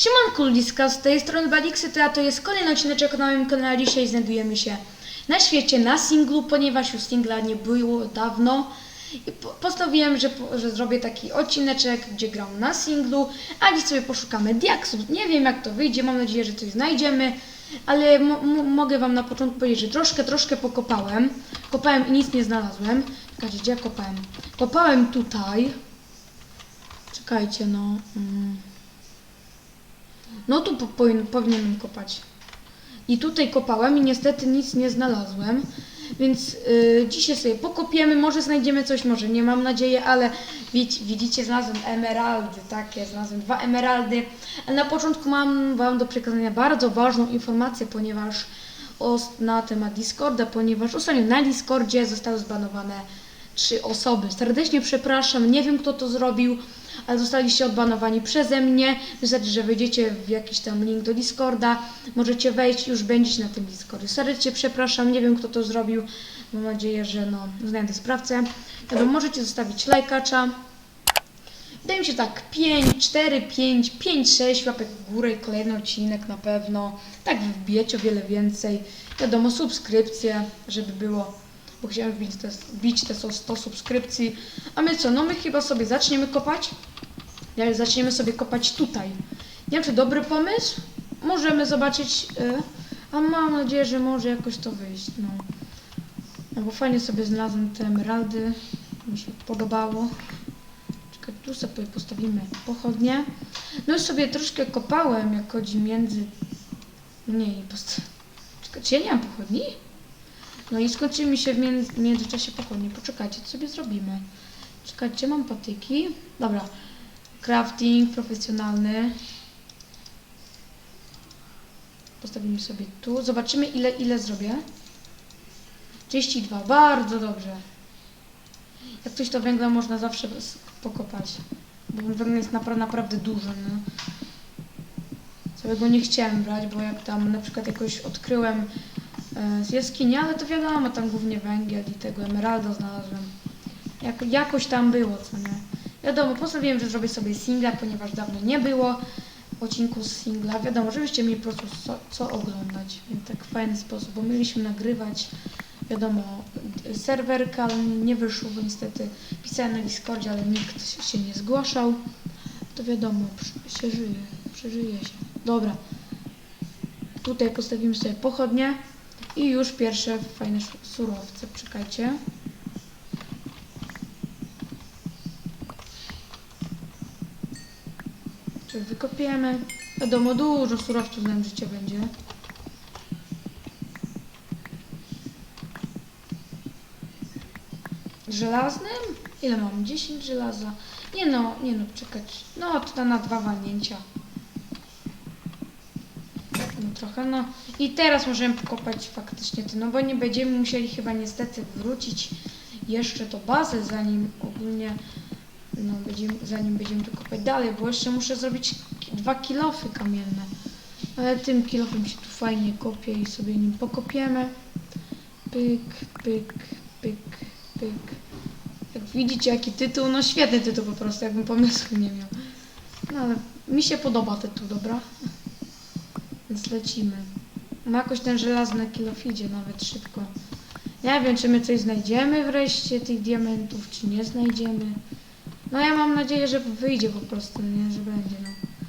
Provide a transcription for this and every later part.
Siemanko ludziska, z tej strony Badixy, to to jest kolejny odcineczek na moim kanale. Dzisiaj znajdujemy się na świecie, na singlu, ponieważ już singla nie było dawno. I po- postanowiłem, że, że zrobię taki odcineczek, gdzie gram na singlu, a dziś sobie poszukamy diaksów. Nie wiem jak to wyjdzie, mam nadzieję, że coś znajdziemy, ale mo- mo- mogę wam na początku powiedzieć, że troszkę, troszkę pokopałem. Kopałem i nic nie znalazłem. Czekajcie, gdzie ja kopałem? Kopałem tutaj. Czekajcie, no. Mm. No tu po, powin, powinienem kopać. I tutaj kopałem i niestety nic nie znalazłem. Więc y, dzisiaj sobie pokopiemy, może znajdziemy coś, może nie mam nadzieji, ale widzicie, znalazłem emeraldy, takie, znalazłem dwa emeraldy. Na początku mam wam do przekazania bardzo ważną informację, ponieważ os, na temat Discorda, ponieważ ostatnio na Discordzie zostały zbanowane trzy osoby. Serdecznie przepraszam, nie wiem kto to zrobił, ale zostaliście odbanowani przeze mnie. Wystarczy, że wejdziecie w jakiś tam link do Discorda, możecie wejść już będziecie na tym Discordzie. Serdecznie przepraszam, nie wiem kto to zrobił. Mam nadzieję, że no, znajdę sprawcę. Wiadomo, możecie zostawić lajkacza. Wydaje mi się tak 5, 4, 5, 5, 6 łapek w górę kolejny odcinek na pewno. Tak wbijecie o wiele więcej. Wiadomo, subskrypcje, żeby było, bo chciałem wbić te, wbić te 100 100 subskrypcji. A my co, no my chyba sobie zaczniemy kopać. Ja zaczniemy sobie kopać tutaj. Nie wiem, czy dobry pomysł. Możemy zobaczyć, y, a mam nadzieję, że może jakoś to wyjść. No, no bo fajnie sobie znalazłem te emeraldy. Mi się podobało. Czekaj, tu sobie postawimy pochodnie. No już sobie troszkę kopałem, jak chodzi między... Nie post... Czekaj, czy ja nie mam pochodni? No i skończyły mi się w między, w międzyczasie pochodnie. Poczekajcie, co sobie zrobimy. Czekajcie, mam patyki. Dobra. Crafting profesjonalny. Postawimy sobie tu. Zobaczymy ile, ile zrobię. 32. Bardzo dobrze. Jak coś to węgla można zawsze pokopać. Bo węgla jest napra naprawdę dużo. No. Całego nie chciałem brać, bo jak tam na przykład jakoś odkryłem z jaskini, ale to wiadomo, tam głównie węgiel i tego emeralda znalazłem. Jak, jakoś tam było, co nie. Wiadomo, postanowiłem, że zrobię sobie singla, ponieważ dawno nie było odcinku z singla. Wiadomo, żebyście mieli po prostu co, co oglądać. Więc tak w fajny sposób, bo mieliśmy nagrywać, wiadomo, serwerka, ale nie wyszło, bo niestety pisałem na Discordzie, ale nikt się nie zgłaszał. To wiadomo, się żyje, przeżyje się. Dobra. Tutaj postawimy sobie pochodnie i już pierwsze fajne surowce. Czekajcie. Czy wykopiemy? Wiadomo, dużo surowców nam życie będzie. Żelaznym? Ile mam? 10 żelaza. Nie no, nie no, czekać. No, to na dwa walnięcia. Trochę, no. I teraz możemy pokopać faktycznie to, no bo nie będziemy musieli chyba niestety wrócić jeszcze do bazy, zanim ogólnie, no będziemy, zanim będziemy tu kopać dalej, bo jeszcze muszę zrobić dwa kilofy kamienne. Ale tym kilofem się tu fajnie kopie i sobie nim pokopiemy. Pyk, pyk, pyk, pyk. Jak widzicie, jaki tytuł, no świetny tytuł po prostu, jakbym pomysłu nie miał. No ale mi się podoba tytuł, dobra? Więc lecimy. Jakoś ten żelazny kilof idzie nawet szybko. Nie wiem, czy my coś znajdziemy wreszcie tych diamentów, czy nie znajdziemy. No ja mam nadzieję, że wyjdzie po prostu, nie, że będzie, no.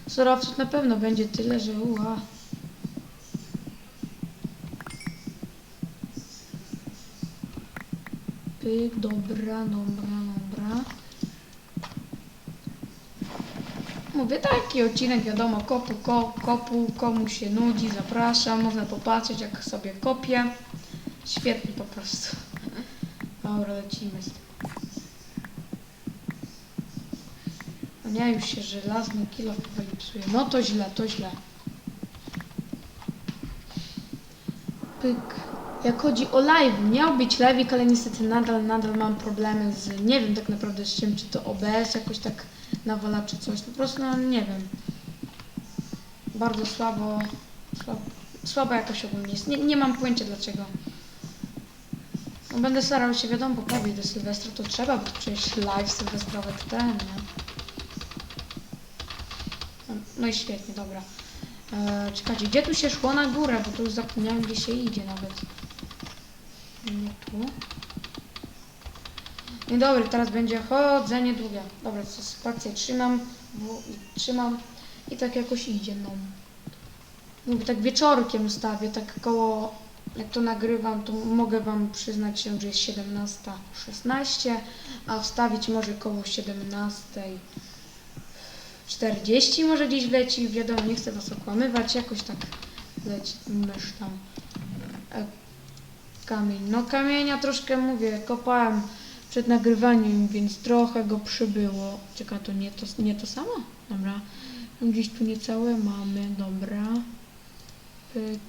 Surowców na pewno będzie tyle, że uła. Pyk, dobra, dobra. Mówię, taki odcinek, wiadomo, kopu, ko, kopu, komu się nudzi, zapraszam, można popatrzeć, jak sobie kopię. Świetnie po prostu. Dobra, lecimy z tym. No nie, już się żelazny kilo powoli psuje. No to źle, to źle. Pyk. Jak chodzi o live, miał być live'ik, ale niestety nadal, nadal mam problemy z, nie wiem tak naprawdę z czym, czy to OBS jakoś tak nawala, czy coś. Po prostu, no nie wiem. Bardzo słabo, słabo, słabo jakoś ogólnie jest. Nie, nie mam pojęcia dlaczego. No będę starał się, wiadomo, poprawić do Sylwestra, to trzeba, bo przecież live sylwestrowy to ten, nie? No i świetnie, dobra. E, czekajcie, gdzie tu się szło na górę, bo tu już zapomniałem, gdzie się idzie nawet. Nie tu. I dobra, teraz będzie chodzenie długie. Dobra, spację trzymam, i trzymam i tak jakoś idzie, no. Mówię, tak wieczorkiem ustawię, tak koło, jak to nagrywam, to mogę Wam przyznać się, że jest 17.16, a wstawić może koło 17.40 może gdzieś wleci, wiadomo, nie chcę Was okłamywać, jakoś tak leci mysz tam. E, kamień, no kamienia troszkę mówię, kopałem przed nagrywaniem, więc trochę go przybyło. Czeka, to nie to, nie to samo? Dobra. Gdzieś tu niecałe mamy, dobra. Pyk,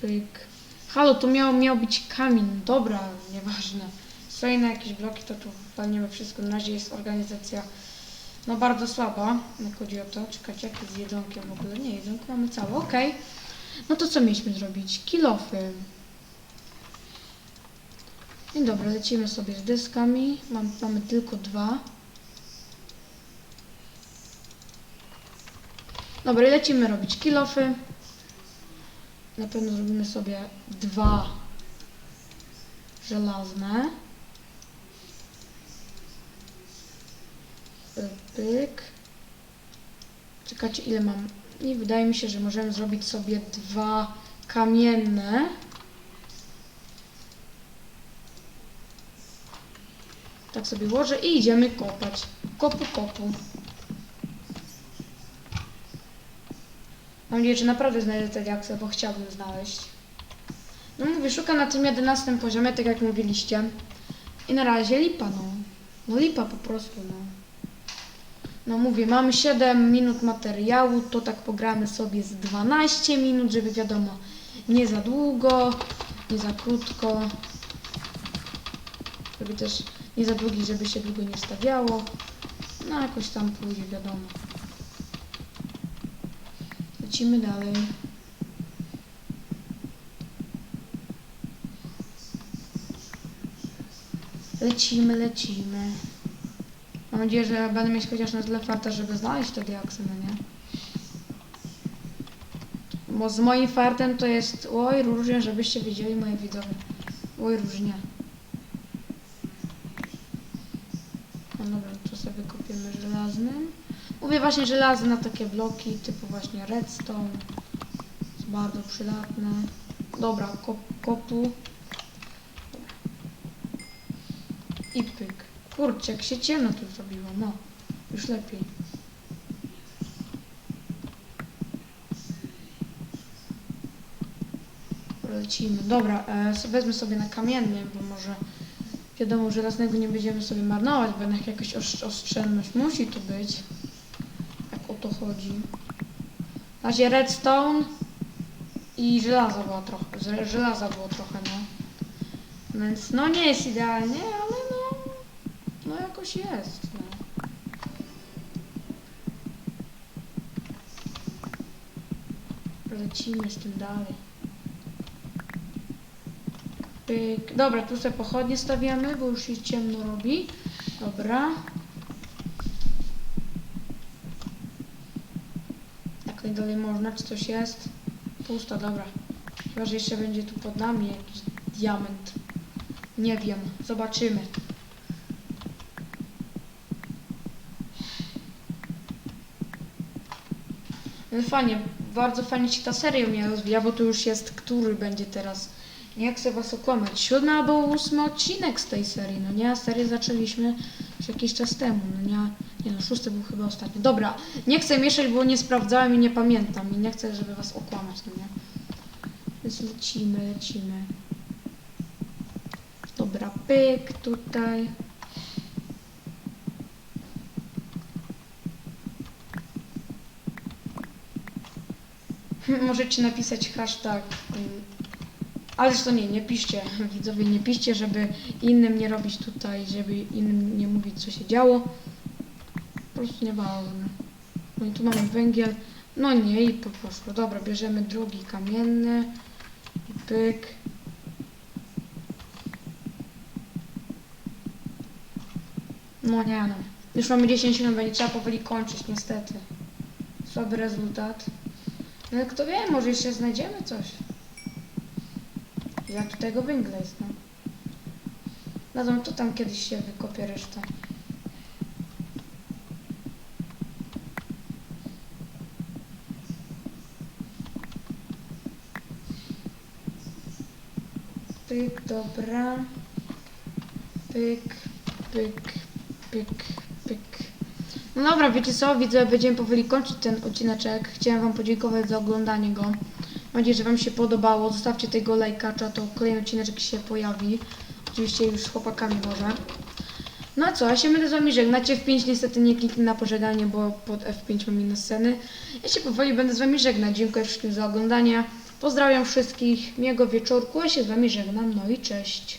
pyk. Halo, to miał, miał być kamień, dobra, nieważne. Stoi na jakieś bloki, to tu walniemy wszystko. Na razie jest organizacja no bardzo słaba, jak chodzi o to. Czekajcie, jak jest z jedzonkiem w ogóle? Nie, jedzonko mamy całe, okej. No to co mieliśmy zrobić? Kilofy. Dzień dobry, lecimy sobie z dyskami. Mam, mamy tylko dwa. Dobra, i lecimy robić kilofy. Na pewno zrobimy sobie dwa żelazne. Pyk. Czekajcie, ile mam? I wydaje mi się, że możemy zrobić sobie dwa kamienne. Tak sobie łożę i idziemy kopać. Kopu, kopu. Mam nadzieję, że naprawdę znajdę te diaksy, bo chciałbym znaleźć. No mówię, szukam na tym 11 poziomie, tak jak mówiliście. I na razie lipa, no. No lipa po prostu, no. No mówię, mamy 7 minut materiału, to tak pogramy sobie z 12 minut, żeby wiadomo, nie za długo, nie za krótko. Żeby też nie za długi, żeby się długo nie stawiało. No jakoś tam pójdzie, wiadomo. Lecimy dalej. Lecimy, lecimy. Mam nadzieję, że będę mieć chociaż na tyle farta, żeby znaleźć te diaksy, no nie? Bo z moim fartem to jest, oj, różnie, żebyście wiedzieli, moi widzowie. Oj, różnie. No dobra, to sobie kopiemy żelaznym. Mówię właśnie żelazne na takie bloki, typu właśnie redstone. Jest bardzo przydatne. Dobra, kop, kopu. I pyk. Kurczę, jak się ciemno tu zrobiło, no. Już lepiej. Lecimy. Dobra, e, wezmę sobie na kamiennym, bo może wiadomo, żelaznego nie będziemy sobie marnować, bo jednak jakaś osz- musi tu być. Jak o to chodzi. Na razie redstone i żelaza było trochę, żelaza było trochę, no. Więc no nie jest idealnie, ale no, no jakoś jest, no. Lecimy z tym dalej. Pyk. Dobra, tu sobie pochodnie stawiamy, bo już się ciemno robi. Dobra. Jak najdalej można, czy coś jest? Pusto, dobra. Chyba, że jeszcze będzie tu pod nami jakiś diament. Nie wiem, zobaczymy. Fajnie, bardzo fajnie się ta seria mnie rozwija, bo tu już jest, który będzie teraz. Nie chcę was okłamać. Siódmy albo ósmy odcinek z tej serii, no nie? A serię zaczęliśmy już jakiś czas temu, no nie? Nie no, szósty był chyba ostatni. Dobra, nie chcę mieszać, bo nie sprawdzałem i nie pamiętam. I nie chcę, żeby was okłamać, no nie? Więc lecimy, lecimy. Dobra, pyk tutaj. Możecie napisać hashtag. Ym, Ale to nie, nie piszcie, widzowie, nie piszcie, żeby innym nie robić tutaj, żeby innym nie mówić, co się działo. Po prostu nieważne. No i tu mamy węgiel. No nie, i po prostu. Dobra, bierzemy drugi kamienny. Pyk. No nie no. Już mamy 10 minut, będzie trzeba powoli kończyć, niestety. Słaby rezultat. No kto wie, może jeszcze znajdziemy coś. Jak tu tego węgla jest, no. No to, to tam kiedyś się wykopie resztę. Pyk, dobra. Pyk, pyk, pyk, pyk. No dobra, wiecie co, widzę, będziemy powoli kończyć ten odcineczek. Chciałem wam podziękować za oglądanie go. Mam nadzieję, że wam się podobało. Zostawcie tego lajka, czy to kolejny odcineczek się pojawi. Oczywiście już z chłopakami może. No a co, ja się będę z wami żegnać. F5 niestety nie kliknę na pożegnanie, bo pod F5 mam inne sceny. Ja się powoli będę z wami żegnać. Dziękuję wszystkim za oglądanie. Pozdrawiam wszystkich, miłego wieczorku, ja się z wami żegnam, no i cześć.